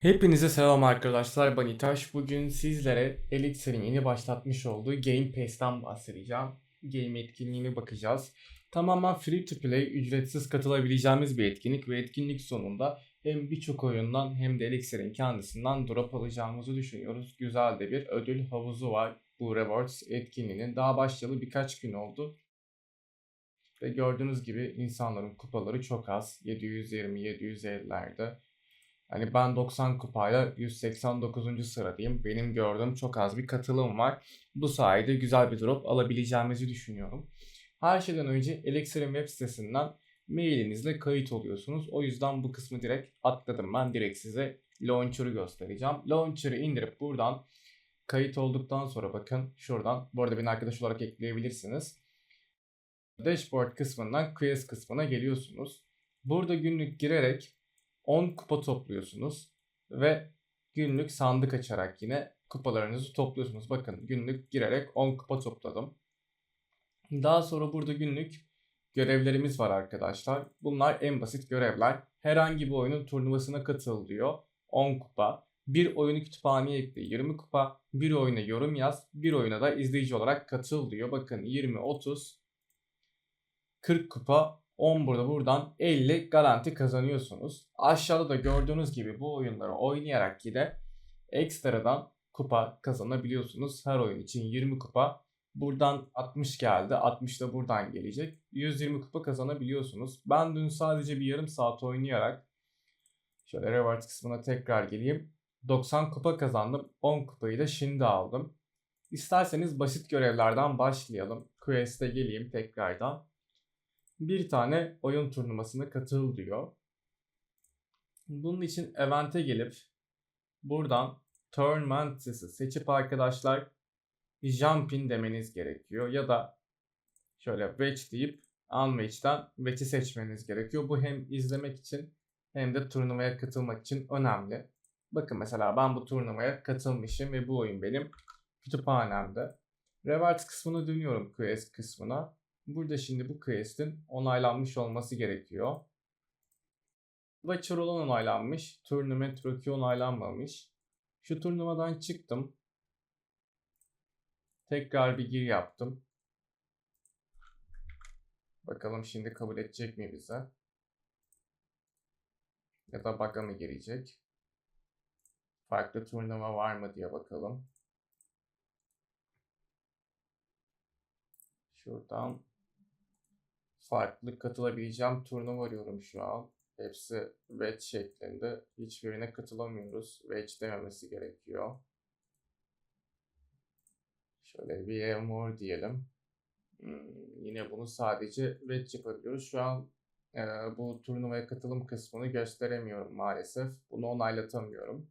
Hepinize selam arkadaşlar. Ben İtaş. Bugün sizlere Elixir'in yeni başlatmış olduğu Game Pass'ten bahsedeceğim. Game etkinliğine bakacağız. Tamamen free to play, ücretsiz katılabileceğimiz bir etkinlik ve etkinlik sonunda hem birçok oyundan hem de Elixir'in kendisinden drop alacağımızı düşünüyoruz. Güzel de bir ödül havuzu var bu Rewards etkinliğinin. Daha başlayalı birkaç gün oldu. Ve gördüğünüz gibi insanların kupaları çok az. 720-750'lerde. Hani ben 90 kupayla 189. sıradayım. Benim gördüğüm çok az bir katılım var. Bu sayede güzel bir drop alabileceğimizi düşünüyorum. Her şeyden önce Elixir'in web sitesinden mailinizle kayıt oluyorsunuz. O yüzden bu kısmı direkt atladım. Ben direkt size Launcher'ı göstereceğim. Launcher'ı indirip buradan kayıt olduktan sonra bakın şuradan. Bu arada beni arkadaş olarak ekleyebilirsiniz. Dashboard kısmından Quiz kısmına geliyorsunuz. Burada günlük girerek 10 kupa topluyorsunuz ve günlük sandık açarak yine kupalarınızı topluyorsunuz. Bakın günlük girerek 10 kupa topladım. Daha sonra burada günlük görevlerimiz var arkadaşlar. Bunlar en basit görevler. Herhangi bir oyunun turnuvasına katıl diyor. 10 kupa. Bir oyunu kütüphaneye ekle 20 kupa. Bir oyuna yorum yaz. Bir oyuna da izleyici olarak katıl diyor. Bakın 20, 30, 40 kupa 10 burada buradan 50 garanti kazanıyorsunuz. Aşağıda da gördüğünüz gibi bu oyunları oynayarak yine ekstradan kupa kazanabiliyorsunuz. Her oyun için 20 kupa. Buradan 60 geldi. 60 da buradan gelecek. 120 kupa kazanabiliyorsunuz. Ben dün sadece bir yarım saat oynayarak şöyle reward kısmına tekrar geleyim. 90 kupa kazandım. 10 kupayı da şimdi aldım. İsterseniz basit görevlerden başlayalım. Quest'e geleyim tekrardan bir tane oyun turnuvasına katıl diyor. Bunun için event'e gelip buradan tournament'ı seçip arkadaşlar jumpin demeniz gerekiyor. Ya da şöyle wedge deyip unwedge'den wedge'i seçmeniz gerekiyor. Bu hem izlemek için hem de turnuvaya katılmak için önemli. Bakın mesela ben bu turnuvaya katılmışım ve bu oyun benim kütüphanemde. Reward kısmına dönüyorum quest kısmına. Burada şimdi bu quest'in onaylanmış olması gerekiyor. Watcher olan onaylanmış. Tournament Rookie onaylanmamış. Şu turnuvadan çıktım. Tekrar bir gir yaptım. Bakalım şimdi kabul edecek mi bize? Ya da bug'a mı girecek? Farklı turnuva var mı diye bakalım. Şuradan farklı katılabileceğim turnuva arıyorum şu an. Hepsi wedge şeklinde. Hiçbirine katılamıyoruz. Wedge dememesi gerekiyor. Şöyle bir more diyelim. Hmm, yine bunu sadece wedge yapabiliyoruz. Şu an e, bu turnuvaya katılım kısmını gösteremiyorum maalesef. Bunu onaylatamıyorum.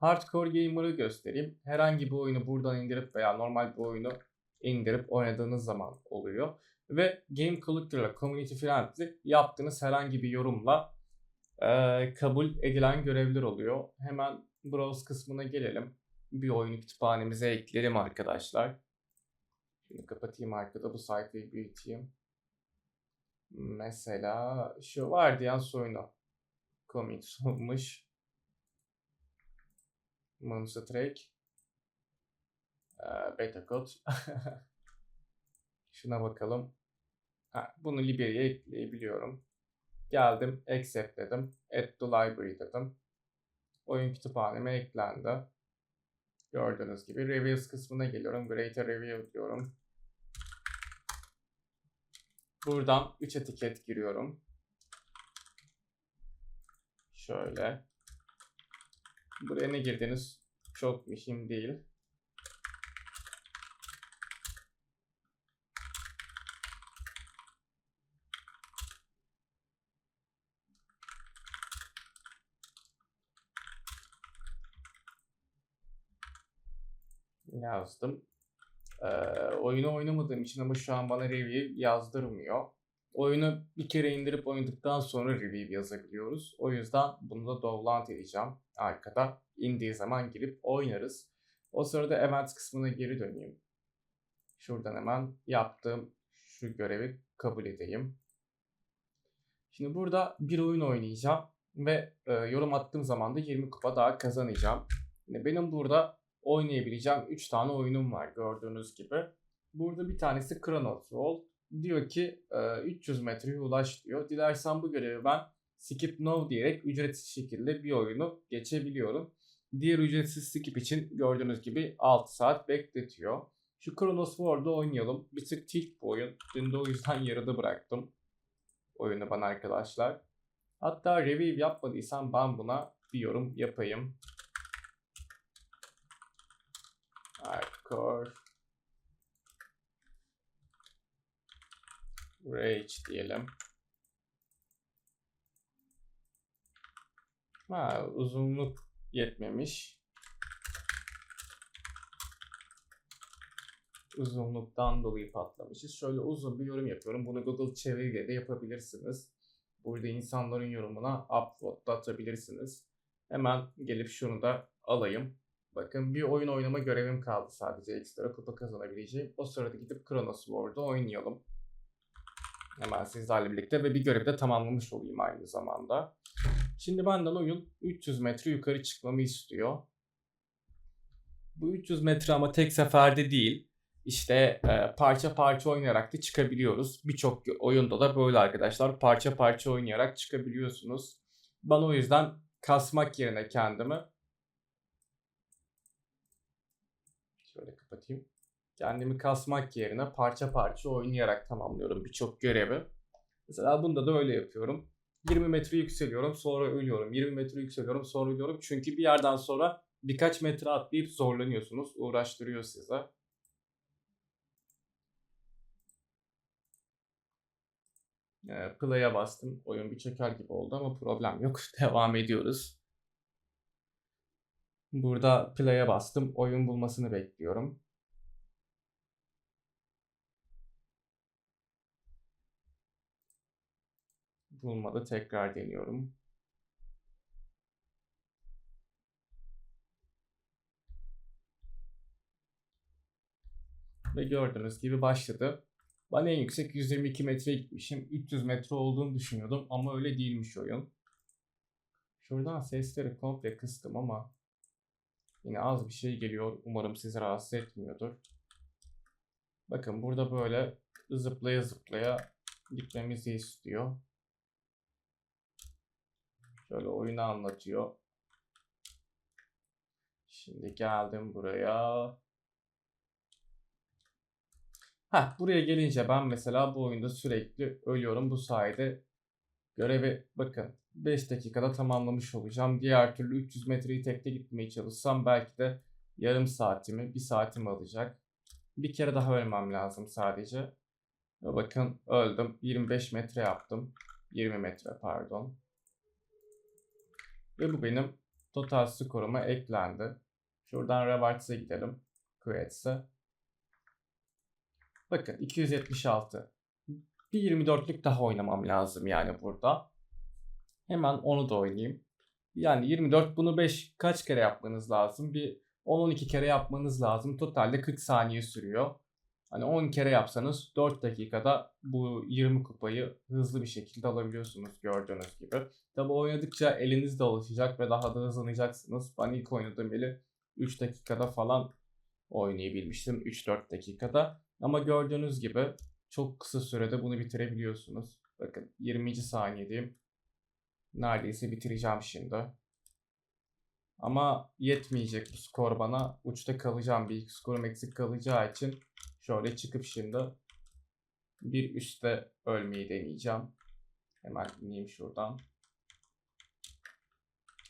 Hardcore Gamer'ı göstereyim. Herhangi bir oyunu buradan indirip veya normal bir oyunu indirip oynadığınız zaman oluyor ve Game Collector'la Community Friendly yaptığınız herhangi bir yorumla e, kabul edilen görevler oluyor. Hemen Browse kısmına gelelim. Bir oyunu kütüphanemize ekleyelim arkadaşlar. Şimdi kapatayım arkada bu sayfayı büyüteyim. Mesela şu Guardians oyunu. Comics olmuş. Monster Trek. Ee, beta code. Şuna bakalım. Ha, bunu Liberia'ya ekleyebiliyorum. Geldim, accept dedim. Add to library dedim. Oyun kütüphaneme eklendi. Gördüğünüz gibi reviews kısmına geliyorum. Greater review diyorum. Buradan 3 etiket giriyorum. Şöyle. Buraya ne girdiniz çok mühim değil. Yazdım. Ee, oyunu oynamadığım için ama şu an bana review yazdırmıyor. Oyunu bir kere indirip oynadıktan sonra review yazabiliyoruz. O yüzden bunu da download edeceğim. Arkada indiği zaman girip oynarız. O sırada event kısmına geri döneyim. Şuradan hemen yaptığım şu görevi kabul edeyim. Şimdi burada bir oyun oynayacağım Ve e, yorum attığım zaman da 20 kupa daha kazanacağım. Yani benim burada oynayabileceğim 3 tane oyunum var gördüğünüz gibi. Burada bir tanesi Chronos Wall. Diyor ki e, 300 metreye ulaş diyor. Dilersen bu görevi ben skip no diyerek ücretsiz şekilde bir oyunu geçebiliyorum. Diğer ücretsiz skip için gördüğünüz gibi 6 saat bekletiyor. Şu Chronos War'da oynayalım. Bir tık tilt bu oyun. Dün de o yüzden yarıda bıraktım oyunu bana arkadaşlar. Hatta review yapmadıysam ben buna bir yorum yapayım. Hardcore Rage diyelim. Ha, uzunluk yetmemiş. Uzunluktan dolayı patlamışız. Şöyle uzun bir yorum yapıyorum. Bunu Google çeviriyle de yapabilirsiniz. Burada insanların yorumuna upvote atabilirsiniz. Hemen gelip şunu da alayım. Bakın bir oyun oynama görevim kaldı sadece ekstra kupa kazanabileceğim. O sırada gidip Chronos War'da oynayalım. Hemen sizlerle birlikte ve bir görevi de tamamlamış olayım aynı zamanda. Şimdi benden oyun 300 metre yukarı çıkmamı istiyor. Bu 300 metre ama tek seferde değil. İşte e, parça parça oynayarak da çıkabiliyoruz. Birçok oyunda da böyle arkadaşlar. Parça parça oynayarak çıkabiliyorsunuz. Ben o yüzden kasmak yerine kendimi şöyle kapatayım. Kendimi kasmak yerine parça parça oynayarak tamamlıyorum birçok görevi. Mesela bunda da öyle yapıyorum. 20 metre yükseliyorum sonra ölüyorum. 20 metre yükseliyorum sonra ölüyorum. Çünkü bir yerden sonra birkaç metre atlayıp zorlanıyorsunuz. Uğraştırıyor size. E, play'a bastım. Oyun bir çeker gibi oldu ama problem yok. Devam ediyoruz. Burada play'e bastım. Oyun bulmasını bekliyorum. Bulmadı. Tekrar deniyorum. Ve gördüğünüz gibi başladı. Ben en yüksek 122 metreye gitmişim. 300 metre olduğunu düşünüyordum ama öyle değilmiş oyun. Şuradan sesleri komple kıstım ama yine az bir şey geliyor. Umarım sizi rahatsız etmiyordur. Bakın burada böyle zıplaya zıplaya gitmemizi istiyor. Şöyle oyunu anlatıyor. Şimdi geldim buraya. Ha buraya gelince ben mesela bu oyunda sürekli ölüyorum. Bu sayede görevi bakın 5 dakikada tamamlamış olacağım. Diğer türlü 300 metreyi tekte gitmeye çalışsam belki de yarım saatimi, bir saatimi alacak. Bir kere daha ölmem lazım sadece. Ve bakın öldüm. 25 metre yaptım. 20 metre pardon. Ve bu benim total skoruma eklendi. Şuradan Rewards'a gidelim. Creates'e. Bakın 276. Bir 24'lük daha oynamam lazım yani burada. Hemen onu da oynayayım. Yani 24 bunu 5 kaç kere yapmanız lazım? Bir 10-12 kere yapmanız lazım. Totalde 40 saniye sürüyor. Hani 10 kere yapsanız 4 dakikada bu 20 kupayı hızlı bir şekilde alabiliyorsunuz gördüğünüz gibi. Tabi oynadıkça eliniz de alışacak ve daha da hızlanacaksınız. Ben ilk oynadığım eli 3 dakikada falan oynayabilmiştim. 3-4 dakikada. Ama gördüğünüz gibi çok kısa sürede bunu bitirebiliyorsunuz. Bakın 20. saniyedeyim. Neredeyse bitireceğim şimdi. Ama yetmeyecek bu skor bana. Uçta kalacağım. Bir skorum eksik kalacağı için şöyle çıkıp şimdi bir üstte ölmeyi deneyeceğim. Hemen ineyim şuradan.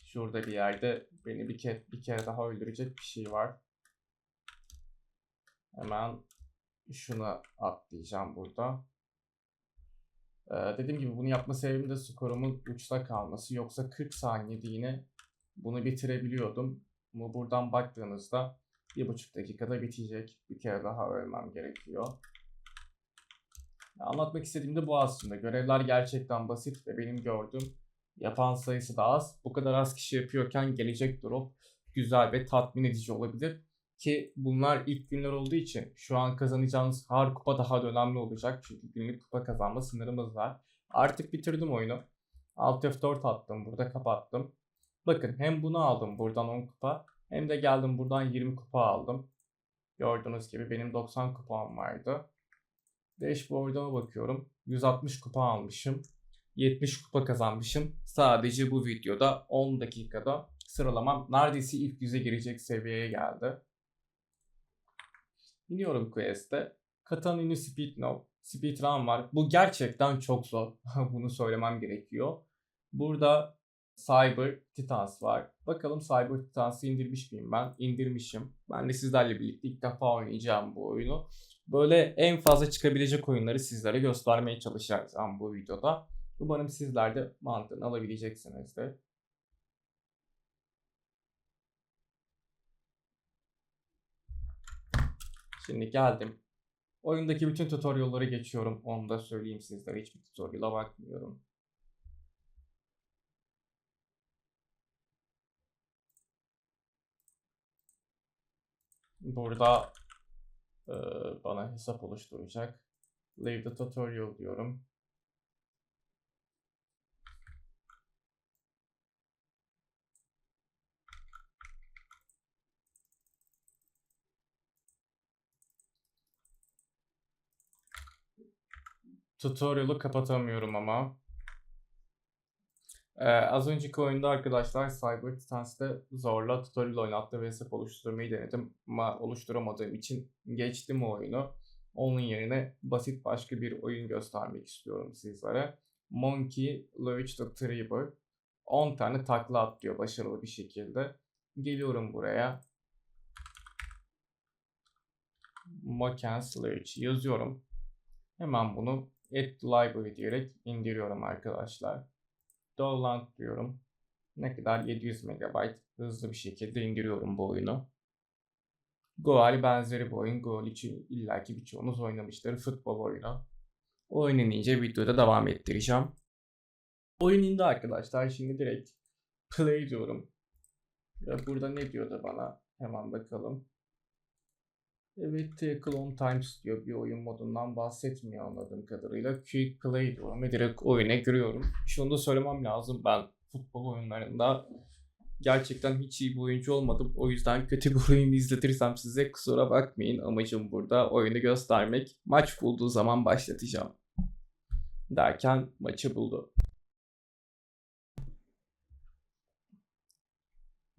Şurada bir yerde beni bir kere, bir kere daha öldürecek bir şey var. Hemen şuna atlayacağım burada. Ee, dediğim gibi bunu yapma sebebim de skorumun uçta kalması. Yoksa 40 saniyede yine bunu bitirebiliyordum. Ama buradan baktığınızda bir buçuk dakikada bitecek. Bir kere daha ölmem gerekiyor. Anlatmak istediğim de bu aslında. Görevler gerçekten basit ve benim gördüğüm yapan sayısı da az. Bu kadar az kişi yapıyorken gelecek drop güzel ve tatmin edici olabilir. Ki bunlar ilk günler olduğu için şu an kazanacağınız her kupa daha da önemli olacak. Çünkü günlük kupa kazanma sınırımız var. Artık bitirdim oyunu. Alt F4 attım. Burada kapattım. Bakın hem bunu aldım buradan 10 kupa. Hem de geldim buradan 20 kupa aldım. Gördüğünüz gibi benim 90 kupam vardı. Dashboard'a bakıyorum. 160 kupa almışım. 70 kupa kazanmışım. Sadece bu videoda 10 dakikada sıralamam neredeyse ilk yüze girecek seviyeye geldi. İniyorum quest'e. Katan ünlü Speed No. Speedrun var. Bu gerçekten çok zor. Bunu söylemem gerekiyor. Burada Cyber Titans var. Bakalım Cyber Titans'ı indirmiş miyim ben? İndirmişim. Ben de sizlerle birlikte ilk defa oynayacağım bu oyunu. Böyle en fazla çıkabilecek oyunları sizlere göstermeye çalışacağım bu videoda. Umarım sizler de mantığını alabileceksinizdir. Şimdi geldim. Oyundaki bütün tutorial'ları geçiyorum. Onu da söyleyeyim sizlere. Hiçbir tutorial'a bakmıyorum. Burada e, bana hesap oluşturacak. Leave the tutorial diyorum. Tutorial'ı kapatamıyorum ama. Ee, az önceki oyunda arkadaşlar Cyber Titans'te zorla tutorial oynattı ve hesap oluşturmayı denedim. Ama oluşturamadığım için geçtim o oyunu. Onun yerine basit başka bir oyun göstermek istiyorum sizlere. Monkey Lurch the Trigger 10 tane takla atlıyor başarılı bir şekilde. Geliyorum buraya. Mokens Lurch yazıyorum. Hemen bunu Add Library diyerek indiriyorum arkadaşlar. Download diyorum. Ne kadar 700 MB hızlı bir şekilde indiriyorum bu oyunu. Goal benzeri bir oyun. Goal için illaki birçoğunuz oynamıştır. Futbol oyunu. Oyun inince videoda devam ettireceğim. Oyun indi arkadaşlar. Şimdi direkt play diyorum. Burada ne diyordu bana? Hemen bakalım. Evet, on Times diyor. Bir oyun modundan bahsetmiyor anladığım kadarıyla. Quick Play diyorum ve direkt oyuna giriyorum. Şunu da söylemem lazım. Ben futbol oyunlarında gerçekten hiç iyi bir oyuncu olmadım. O yüzden kötü bir oyun izletirsem size kusura bakmayın. Amacım burada oyunu göstermek. Maç bulduğu zaman başlatacağım. Derken maçı buldu.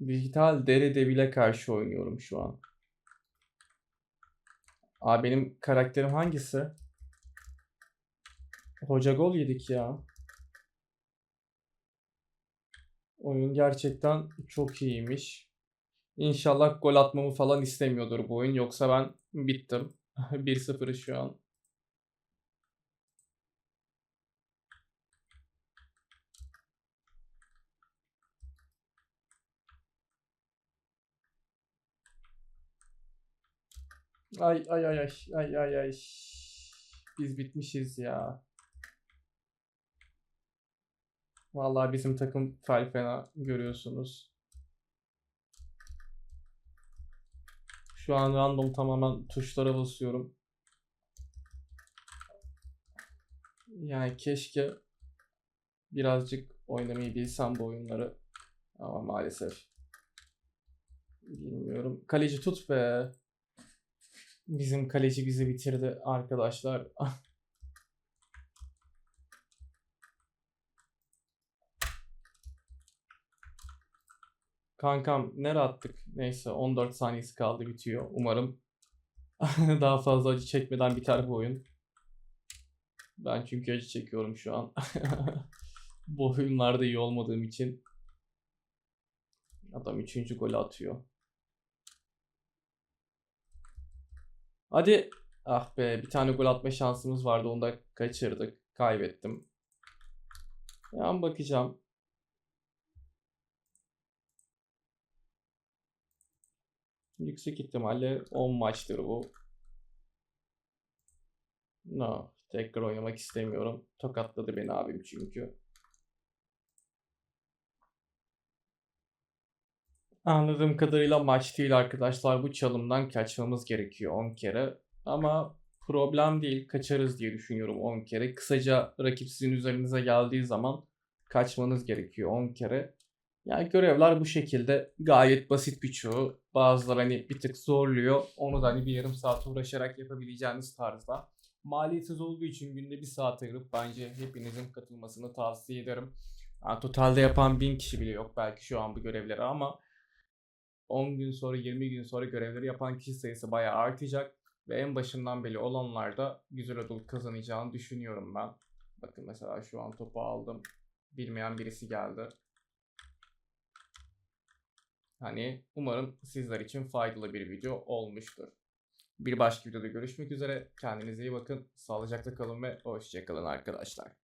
Dijital Daredevil'e karşı oynuyorum şu an. Abi benim karakterim hangisi? Hoca gol yedik ya. Oyun gerçekten çok iyiymiş. İnşallah gol atmamı falan istemiyordur bu oyun. Yoksa ben bittim. 1-0 şu an. Ay ay ay ay ay ay ay. Biz bitmişiz ya. Vallahi bizim takım fel fena görüyorsunuz. Şu an random tamamen tuşlara basıyorum. Yani keşke birazcık oynamayı bilsem bu oyunları. Ama maalesef. Bilmiyorum. Kaleci tut be. Bizim kaleci bizi bitirdi arkadaşlar. Kankam nereye attık? Neyse 14 saniyesi kaldı bitiyor. Umarım daha fazla acı çekmeden biter bu oyun. Ben çünkü acı çekiyorum şu an. bu oyunlarda iyi olmadığım için. Adam 3. golü atıyor. Hadi. Ah be bir tane gol atma şansımız vardı onu da kaçırdık. Kaybettim. Yan bakacağım. Yüksek ihtimalle 10 maçtır bu. No. Tekrar oynamak istemiyorum. Tokatladı beni abim çünkü. Anladığım kadarıyla maç değil arkadaşlar. Bu çalımdan kaçmamız gerekiyor 10 kere. Ama problem değil. Kaçarız diye düşünüyorum 10 kere. Kısaca rakip sizin üzerinize geldiği zaman kaçmanız gerekiyor 10 kere. Yani görevler bu şekilde gayet basit birçoğu. Bazıları hani bir tık zorluyor. Onu da hani bir yarım saat uğraşarak yapabileceğiniz tarzda. Maliyetsiz olduğu için günde bir saat ayırıp bence hepinizin katılmasını tavsiye ederim. Yani totalde yapan 1000 kişi bile yok belki şu an bu görevleri ama 10 gün sonra 20 gün sonra görevleri yapan kişi sayısı bayağı artacak. Ve en başından beri olanlar da güzel ödül kazanacağını düşünüyorum ben. Bakın mesela şu an topu aldım. Bilmeyen birisi geldi. Hani umarım sizler için faydalı bir video olmuştur. Bir başka videoda görüşmek üzere. Kendinize iyi bakın. Sağlıcakla kalın ve hoşçakalın arkadaşlar.